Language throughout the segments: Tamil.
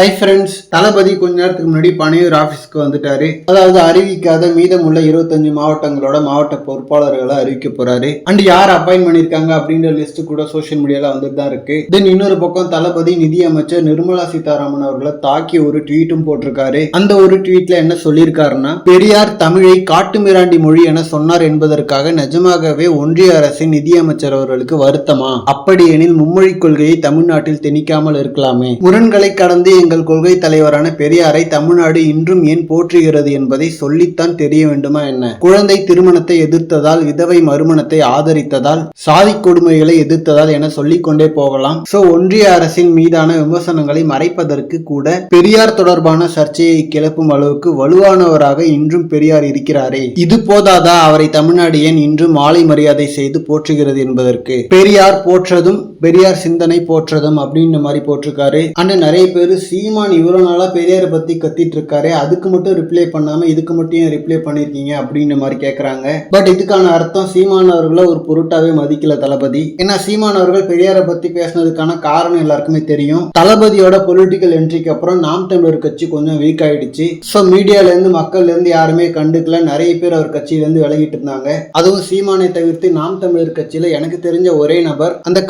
ஹை ஃப்ரெண்ட்ஸ் தளபதி கொஞ்ச நேரத்துக்கு முன்னாடி பனையூர் ஆபீஸ்க்கு வந்துட்டாரு. அதாவது அறிவிக்காத மீதமுள்ள இருபத்தஞ்சு மாவட்டங்களோட மாவட்ட பொறுப்பாளர்களை அறிவிக்க போறாரு. அண்ட் யார் அப்பாயின் பண்ணிருக்காங்க அப்படின்ற லிஸ்ட் கூட சோஷியல் மீடியால வந்துட்டு தான் இருக்கு. தென் இன்னொரு பக்கம் தளபதி நிதியமைச்சர் நிர்மலா சீதாராமன் அவர்களை தாக்கி ஒரு ட்வீட்டும் போட்டிருக்காரு. அந்த ஒரு ட்வீட்ல என்ன சொல்லியிருக்காருன்னா பெரியார் தமிழை காட்டுமிராண்டி மொழி என சொன்னார் என்பதற்காக நிஜமாகவே ஒன்றிய அரசின் நிதியமைச்சர் அவர்களுக்கு வருத்தமா? அப்படியெனில் மும்மொழி கொள்கையை தமிழ்நாட்டில் திணிக்காமல் இருக்கலாமே? முரண்களை கடந்து எங்கள் கொள்கை தலைவரான பெரியாரை தமிழ்நாடு இன்றும் ஏன் போற்றுகிறது என்பதை சொல்லித்தான் தெரிய வேண்டுமா என்ன? குழந்தை திருமணத்தை எதிர்த்ததால் விதவை மறுமணத்தை ஆதரித்ததால் சாதி கொடுமைகளை எதிர்த்ததால் என சொல்லிக்கொண்டே போகலாம். சோ ஒன்றிய அரசின் மீதான விமர்சனங்களை மறைப்பதற்கு கூட பெரியார் தொடர்பான சர்ச்சையை கிளப்பும் அளவுக்கு வலுவானவராக இன்றும் பெரியார் இருக்கிறாரே. இது போதாதா? அவரை தமிழ்நாடு ஏன் இன்றும் மாலை மரியாதை செய்து போற்றுகிறது என்பதற்கு. பெரியார் போற்றதும் பெரியார் சிந்தனை போற்றதும் அப்படின்ற மாதிரி போட்டிருக்காரு. அண்ட் நிறைய பேர் சீமான் இவ்வளவு நாளா பெரியாரை பத்தி கத்திட்டு இருக்காரு அதுக்கு மட்டும் ரிப்ளை பண்ணாமல் இதுக்கு மட்டும் ஏன் ரிப்ளை பண்ணியிருக்கீங்க அப்படின்ற மாதிரி கேட்குறாங்க பட் இதுக்கான அர்த்தம் சீமான் அவர்களை ஒரு பொருட்டாவே மதிக்கல தளபதி. ஏன்னா சீமான் அவர்கள் பெரியாரை பத்தி பேசினதுக்கான காரணம் எல்லாருக்குமே தெரியும். தளபதியோட பொலிட்டிக்கல் என்ட்ரிக்கு அப்புறம் நாம் தமிழர் கட்சி கொஞ்சம் வீக் ஆயிடுச்சு. ஸோ மீடியால இருந்து இருந்து யாருமே கண்டுக்கல. நிறைய பேர் அவர் கட்சியிலேருந்து விலகிட்டு இருந்தாங்க. அதுவும் சீமானை தவிர்த்து நாம் தமிழர் கட்சியில எனக்கு தெரிஞ்ச ஒரே நபர் அந்த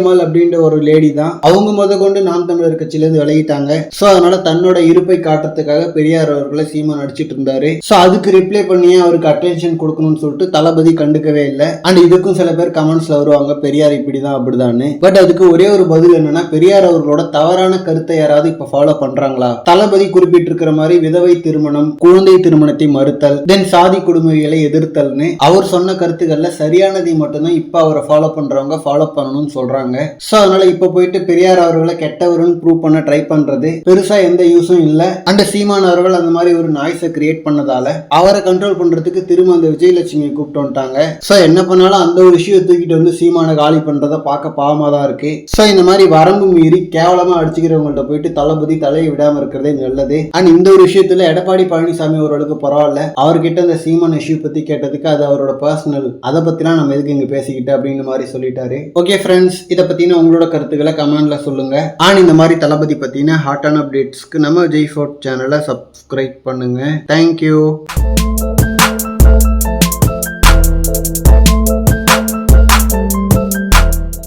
அம்மாள் அப்படின்ற ஒரு லேடி தான். அவங்க முத கொண்டு நாம் தமிழர் கட்சியில இருந்து விலகிட்டாங்க. சோ அதனால தன்னோட இருப்பை காட்டுறதுக்காக பெரியார் அவர்களை சீமான் அடிச்சிட்டு இருந்தாரு. சோ அதுக்கு ரிப்ளை பண்ணியே அவருக்கு அட்டென்ஷன் கொடுக்கணும்னு சொல்லிட்டு தளபதி கண்டுக்கவே இல்லை. அண்ட் இதுக்கும் சில பேர் கமெண்ட்ஸ்ல வருவாங்க பெரியார் இப்படிதான் அப்படிதான்னு. பட் அதுக்கு ஒரே ஒரு பதில் என்னன்னா பெரியார் அவர்களோட தவறான கருத்தை யாராவது இப்ப ஃபாலோ பண்றாங்களா? தளபதி குறிப்பிட்டிருக்கிற மாதிரி விதவை திருமணம் குழந்தை திருமணத்தை மறுத்தல் தென் சாதி கொடுமைகளை எதிர்த்தல்னு. அவர் சொன்ன கருத்துக்கள்ல சரியானதை மட்டும்தான் இப்ப அவரை ஃபாலோ பண்றவங்க ஃபாலோ பண்ணணும்னு சொல்றாங்க. சோ அதனால இப்ப போயிட்டு பெரியார் அவர்களை கெட்டவருன்னு ப்ரூவ் பண்ண ட்ரை பண்றது. பெருசா எந்த யூஸும் இல்ல. அண்ட் சீமான் அவர்கள் அந்த மாதிரி ஒரு நாய்ஸை கிரியேட் பண்ணதால அவரை கண்ட்ரோல் பண்றதுக்கு திரும்ப அந்த விஜயலட்சுமியை கூப்பிட்டு வந்துட்டாங்க. சோ என்ன பண்ணாலும் அந்த ஒரு விஷயம் தூக்கிட்டு வந்து சீமானை காலி பண்றத பார்க்க பாவமா தான் இருக்கு. சோ இந்த மாதிரி வரம்பு மீறி கேவலமா அடிச்சுக்கிறவங்கள்ட்ட போயிட்டு தளபதி தலையை விடாம இருக்கிறதே நல்லது. அண்ட் இந்த ஒரு விஷயத்துல எடப்பாடி பழனிசாமி ஓரளவுக்கு பரவாயில்ல. அவர்கிட்ட அந்த சீமான் இஷ்யூ பத்தி கேட்டதுக்கு அது அவரோட பர்சனல் அதை பத்திலாம் நம்ம எதுக்கு இங்க பேசிக்கிட்டு அப்படின்னு மாதிரி சொல்லிட்டாரு. ஓகே ஃப்ரெண்ட்ஸ் இதை இதை பற்றின உங்களோட கருத்துக்களை கமெண்டில் சொல்லுங்கள் அண்ட் இந்த மாதிரி தளபதி பற்றின ஹாட்டான அப்டேட்ஸ்க்கு நம்ம ஜெய் ஃபோர்ட் சேனலை சப்ஸ்கிரைப் பண்ணுங்கள் தேங்க்யூ